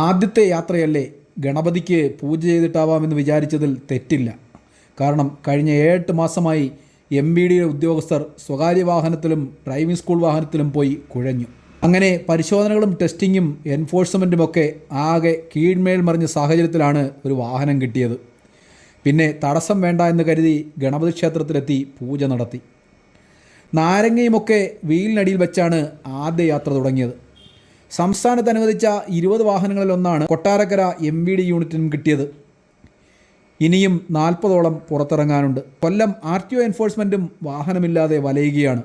ആദ്യത്തെ യാത്രയല്ലേ ഗണപതിക്ക് പൂജ ചെയ്തിട്ടാവാമെന്ന് വിചാരിച്ചതിൽ തെറ്റില്ല. കാരണം കഴിഞ്ഞ ഏഴെട്ട് മാസമായി എം ബി ഡിയുടെ ഉദ്യോഗസ്ഥർ സ്വകാര്യ വാഹനത്തിലും ഡ്രൈവിംഗ് സ്കൂൾ വാഹനത്തിലും പോയി കുഴഞ്ഞു. അങ്ങനെ പരിശോധനകളും ടെസ്റ്റിങ്ങും എൻഫോഴ്സ്മെന്റുമൊക്കെ ആകെ കീഴ്മേൽ മറിഞ്ഞ സാഹചര്യത്തിലാണ് ഒരു വാഹനം കിട്ടിയത്. പിന്നെ തടസ്സം വേണ്ട എന്ന് കരുതി ഗണപതി ക്ഷേത്രത്തിലെത്തി പൂജ നടത്തി. നാരങ്ങയുമൊക്കെ വീലിനടിയിൽ വെച്ചാണ് ആദ്യ യാത്ര തുടങ്ങിയത്. സംസ്ഥാനത്ത് അനുവദിച്ച ഇരുപത് വാഹനങ്ങളിലൊന്നാണ് കൊട്ടാരക്കര എം വി ഡി യൂണിറ്റിനും കിട്ടിയത്. ഇനിയും നാൽപ്പതോളം പുറത്തിറങ്ങാനുണ്ട്. കൊല്ലം ആർ ടി ഒ എൻഫോഴ്സ്മെന്റും വാഹനമില്ലാതെ വലയുകയാണ്.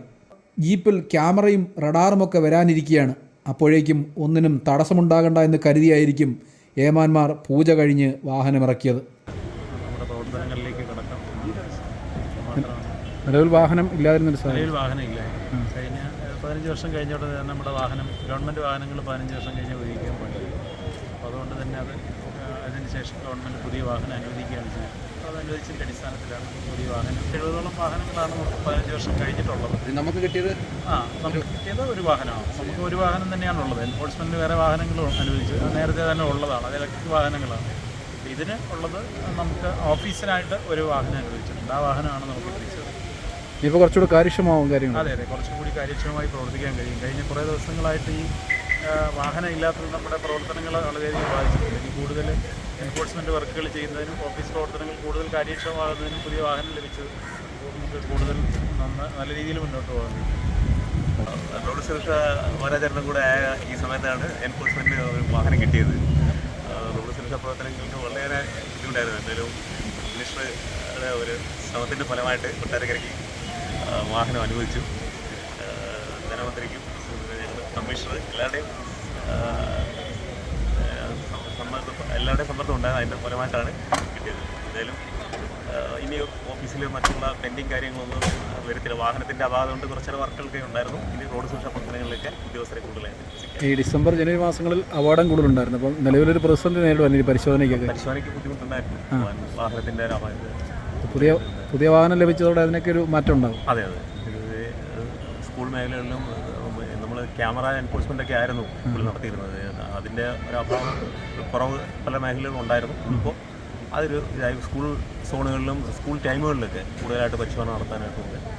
ജീപ്പിൽ ക്യാമറയും റഡാറുമൊക്കെ വരാനിരിക്കുകയാണ്. അപ്പോഴേക്കും ഒന്നിനും തടസ്സമുണ്ടാകണ്ട എന്ന് കരുതിയായിരിക്കും ഏമാന്മാർ പൂജ കഴിഞ്ഞ് വാഹനമിറക്കിയത്. നിലവിൽ വാഹനം ഇല്ലാതിരുന്നൊരു നിലവിൽ വാഹനം ഇല്ല. പതിനഞ്ച് വർഷം കഴിഞ്ഞോട്ട് തന്നെ നമ്മുടെ വാഹനം ഗവൺമെന്റ് വാഹനങ്ങൾ പതിനഞ്ച് വർഷം കഴിഞ്ഞ് ഉപയോഗിക്കാൻ പാടില്ല അപ്പോൾ അതുകൊണ്ട് തന്നെ അത് അതിനുശേഷം ഗവൺമെന്റ് പുതിയ വാഹനം അനുവദിക്കുകയാണ് ചെയ്യുന്നത് അപ്പോൾ അത് അനുവദിച്ചതിന്റെ അടിസ്ഥാനത്തിലാണ് പുതിയ വാഹനം എഴുപതോളം വാഹനങ്ങളാണ് നമുക്ക് പതിനഞ്ച് വർഷം കഴിഞ്ഞിട്ടുള്ളത്. നമുക്ക് കിട്ടിയത്? ആ നമുക്ക് കിട്ടിയത് ഒരു വാഹനമാണ്. നമുക്ക് ഒരു വാഹനം തന്നെയാണ് ഉള്ളത്. എൻഫോഴ്സ്മെന്റ് വേറെ വാഹനങ്ങളും അനുവദിച്ചു. നേരത്തെ തന്നെ ഉള്ളതാണ്. അത് ഇലക്ട്രിക് വാഹനങ്ങളാണ്. ഇതിന് ഉള്ളത് നമുക്ക് ഓഫീസിനായിട്ട് ഒരു വാഹനം അനുവദിച്ചിട്ടുണ്ട്. ആ വാഹനമാണ് നമുക്ക് ലഭിച്ചത്. ഇപ്പോൾ കുറച്ചുകൂടി കാര്യക്ഷമമാവും കാര്യങ്ങൾ അതെ അതെ. കുറച്ചുകൂടി കാര്യക്ഷമമായി പ്രവർത്തിക്കാൻ കഴിയും. കഴിഞ്ഞ കുറേ ദിവസങ്ങളായിട്ട് ഈ വാഹനം ഇല്ലാത്തത് നമ്മുടെ പ്രവർത്തനങ്ങൾ വളരെയധികം ബാധിച്ചിട്ടുണ്ട്. ഇനി കൂടുതൽ എൻഫോഴ്സ്മെന്റ് വർക്കുകൾ ചെയ്യുന്നതിനും ഓഫീസ് പ്രവർത്തനങ്ങൾ കൂടുതൽ കാര്യക്ഷമമാകുന്നതിനും പുതിയ വാഹനം ലഭിച്ചത് നമുക്ക് കൂടുതൽ നന്ന നല്ല രീതിയിൽ മുന്നോട്ട് പോകാൻ റോഡ് സുരക്ഷ വാരാചരണം കൂടെ ആയ ഈ സമയത്താണ് എൻഫോഴ്സ്മെന്റ് ഒരു വാഹനം കിട്ടിയത്. റോഡ് സുരക്ഷാ പ്രവർത്തനങ്ങൾക്ക് വളരെയേറെ ബുദ്ധിമുട്ടായിരുന്നു. എന്തായാലും മിനിസ്റ്ററുടെ ഒരു ശ്രമത്തിന്റെ ഫലമായിട്ട് കൊട്ടാരക്കരയ്ക്ക് വാഹനം അനുവദിച്ചു. ധനമന്ത്രിക്കും കമ്മീഷണർ എല്ലാവരുടെയും സമ്മർദ്ദം എല്ലാവരുടെയും സമ്മർദ്ദം ഉണ്ടായത് അതിന്റെ ഫലമായിട്ടാണ് കിട്ടിയത്. എന്തായാലും ഇനി ഓഫീസിൽ മറ്റുള്ള പെൻഡിങ് കാര്യങ്ങളൊന്നും വരത്തില്ല. വാഹനത്തിന്റെ അഭാവം കൊണ്ട് കുറച്ചേറെ വർക്കുകളൊക്കെ ഉണ്ടായിരുന്നു. ഇനി റോഡ് സുരക്ഷാ പ്രവർത്തനങ്ങളിലൊക്കെ ഉദ്യോഗസ്ഥരെ കൂടുതലായിട്ട് ഈ ഡിസംബർ ജനുവരി മാസങ്ങളിൽ അപകടം കൂടുതലുണ്ടായിരുന്നു. അപ്പം നിലവിലൊരു പ്രതിസന്ധി നേരിടുവായിരുന്നു ഈ പരിശോധനയ്ക്കൊക്കെ. പരിശോധനയ്ക്ക് ബുദ്ധിമുട്ടുണ്ടായിരുന്നു. വാഹനത്തിന്റെ ഒരു അപാകത. പുതിയ പുതിയ വാഹനം ലഭിച്ചതോടെ അതിനൊക്കെ ഒരു മാറ്റം ഉണ്ടാകും അതെ അതെ. സ്കൂൾ മേഖലകളിലും നമ്മൾ ക്യാമറ എൻഫോഴ്സ്മെന്റ് ഒക്കെ ആയിരുന്നു നടത്തിയിരുന്നത്. അതിന്റെ ഒരു അഭാവം കുറവ് പല മേഖലകളിലും ഉണ്ടായിരുന്നു. ഇപ്പോൾ അതൊരു ഇതായി സ്കൂൾ സോണുകളിലും സ്കൂൾ ടൈമുകളിലൊക്കെ കൂടുതലായിട്ട് പരിശോധന നടത്താനായിട്ട് വരുന്നു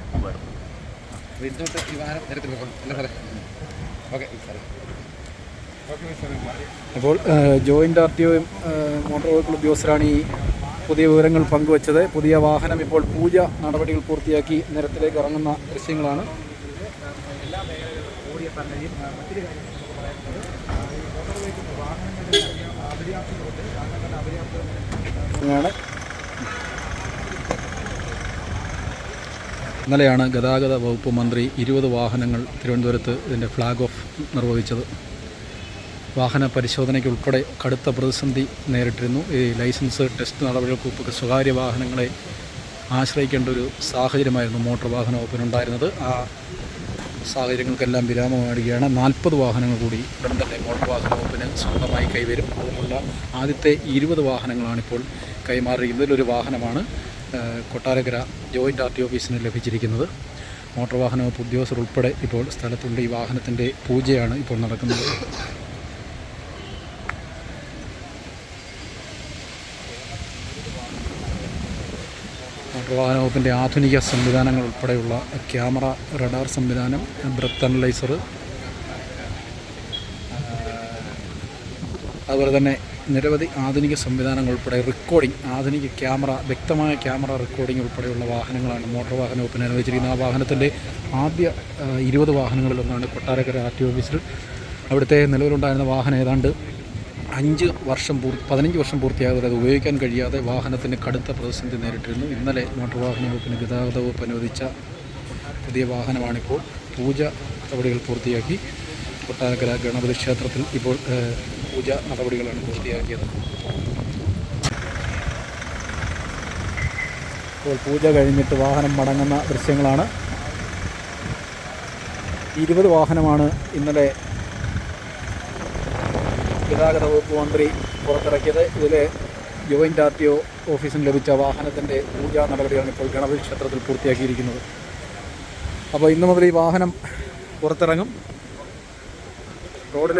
അപ്പോൾ ജോയിന്റ് ആർ ടി ഒയും മോട്ടോർ വെഹിക്കിൾ ഉദ്യോഗസ്ഥരാണ് ഈ പുതിയ വിവരങ്ങൾ പങ്കുവച്ചത്. പുതിയ വാഹനം ഇപ്പോൾ പൂജ നടപടികൾ പൂർത്തിയാക്കി നിരത്തിലേക്ക് ഇറങ്ങുന്ന ദൃശ്യങ്ങളാണ്. ാണ് ഇന്നലെയാണ് ഗതാഗത വകുപ്പ് മന്ത്രി ഇരുപത് വാഹനങ്ങൾ തിരുവനന്തപുരത്ത് ഇതിന്റെ ഫ്ലാഗ് ഓഫ് നിർവഹിച്ചത്. വാഹന പരിശോധനയ്ക്ക് ഉൾപ്പെടെ കടുത്ത പ്രതിസന്ധി നേരിട്ടിരുന്നു. ഈ ലൈസൻസ് ടെസ്റ്റ് നടപടികൾക്ക് സ്വകാര്യ വാഹനങ്ങളെ ആശ്രയിക്കേണ്ട ഒരു സാഹചര്യമായിരുന്നു മോട്ടോർ വാഹന വകുപ്പിനുണ്ടായിരുന്നത്. ആ സാഹചര്യങ്ങൾക്കെല്ലാം വിരാമമാടുകയാണ്. നാൽപ്പത് വാഹനങ്ങൾ കൂടി ഉടൻ തന്നെ മോട്ടോർ വാഹന വകുപ്പിന് സ്വന്തമായി കൈവരും. അതിനുള്ള ആദ്യത്തെ ഇരുപത് വാഹനങ്ങളാണിപ്പോൾ കൈമാറിയിരിക്കുന്നത്. ഇതിലൊരു വാഹനമാണ് കൊട്ടാരക്കര ജോയിന്റ് ആർ ടി ഓഫീസിന് ലഭിച്ചിരിക്കുന്നത്. മോട്ടോർ വാഹന വകുപ്പ് ഉദ്യോഗസ്ഥർ ഉൾപ്പെടെ ഇപ്പോൾ സ്ഥലത്തുള്ള ഈ വാഹനത്തിന്റെ പൂജയാണ് ഇപ്പോൾ നടക്കുന്നത്. വാഹന വകുപ്പിന്റെ ആധുനിക സംവിധാനങ്ങൾ ഉൾപ്പെടെയുള്ള ക്യാമറ റഡാർ സംവിധാനം ബ്രത്ത് അനലൈസർ അതുപോലെ തന്നെ നിരവധി ആധുനിക സംവിധാനങ്ങൾ ഉൾപ്പെടെ റെക്കോർഡിംഗ് ആധുനിക ക്യാമറ വ്യക്തമായ ക്യാമറ റെക്കോർഡിംഗ് ഉൾപ്പെടെയുള്ള വാഹനങ്ങളാണ് മോട്ടോർ വാഹന വകുപ്പിന് അനുവദിച്ചിരിക്കുന്നത് ആ വാഹനത്തിന്റെ ആദ്യ ഇരുപത് വാഹനങ്ങളിലൊന്നാണ് കൊട്ടാരക്കര ആർ ടി ഓഫീസിൽ അവിടുത്തെ നിലവിലുണ്ടായിരുന്ന വാഹനം ഏതാണ്ട് അഞ്ച് വർഷം പൂർത്തി പതിനഞ്ച് വർഷം പൂർത്തിയാകാതെ അത് ഉപയോഗിക്കാൻ കഴിയാതെ വാഹനത്തിന് കടുത്ത പ്രതിസന്ധി നേരിട്ടിരുന്നു. ഇന്നലെ മോട്ടോർ വാഹന വകുപ്പിന് ഗതാഗത വകുപ്പ് അനുവദിച്ച പുതിയ വാഹനമാണിപ്പോൾ. പൂജ നടപടികൾ പൂർത്തിയാക്കി. കൊട്ടാരക്കര ഗണപതി ക്ഷേത്രത്തിൽ ഇപ്പോൾ പൂജ നടപടികളാണ് പൂർത്തിയാക്കിയത്. ഇപ്പോൾ പൂജ കഴിഞ്ഞിട്ട് വാഹനം മടങ്ങുന്ന ദൃശ്യങ്ങളാണ്. ഇരുപത് വാഹനമാണ് ഇന്നലെ ഗതാഗത വകുപ്പ് മന്ത്രി പുറത്തിറക്കിയത്. ഇതിൽ ജോയിന്റ് ആർ ടി ഒ ഓഫീസിന് ലഭിച്ച വാഹനത്തിന്റെ പൂജാ നടപടിയാണ് ഇപ്പോൾ ഗണപതി ക്ഷേത്രത്തിൽ പൂർത്തിയാക്കിയിരിക്കുന്നത്. അപ്പോൾ ഇന്നു മുതൽ ഈ വാഹനം പുറത്തിറങ്ങും. റോഡിൽ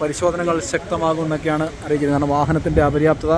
പരിശോധനകൾ ശക്തമാകുമെന്നൊക്കെയാണ് അറിയിച്ചിരിക്കുന്നത് കാരണം വാഹനത്തിന്റെ അപര്യാപ്തത